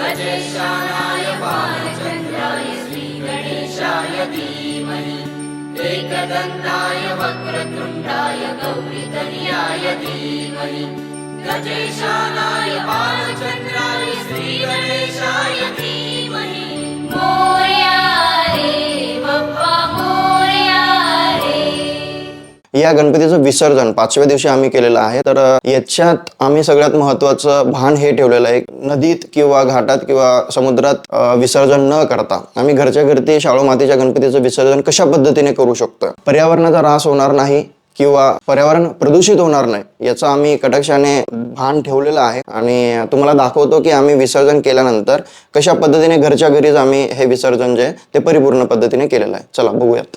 गणेशाय बालचन्द्राय श्रीगणेशाय धीमहि एकदन्ताय ण्डाय गौरि धीमहि। गजेशानाय बालचन्द्राय श्रीगणेशाय धीमहि या गणपतीचं विसर्जन पाचव्या दिवशी आम्ही केलेलं आहे. तर याच्यात आम्ही सगळ्यात महत्वाचं भान हे ठेवलेलं आहे. नदीत किंवा घाटात किंवा समुद्रात विसर्जन न करता आम्ही घरच्या घरती शाळू मातीच्या गणपतीचं विसर्जन कशा पद्धतीने करू शकतो? पर्यावरणाचा ऱ्हास होणार नाही किंवा पर्यावरण प्रदूषित होणार नाही याचं आम्ही कटाक्षाने भान ठेवलेलं आहे. आणि तुम्हाला दाखवतो की आम्ही विसर्जन केल्यानंतर कशा पद्धतीने घरच्या घरीच आम्ही हे विसर्जन जे ते परिपूर्ण पद्धतीने केलेलं आहे. चला बघूयात.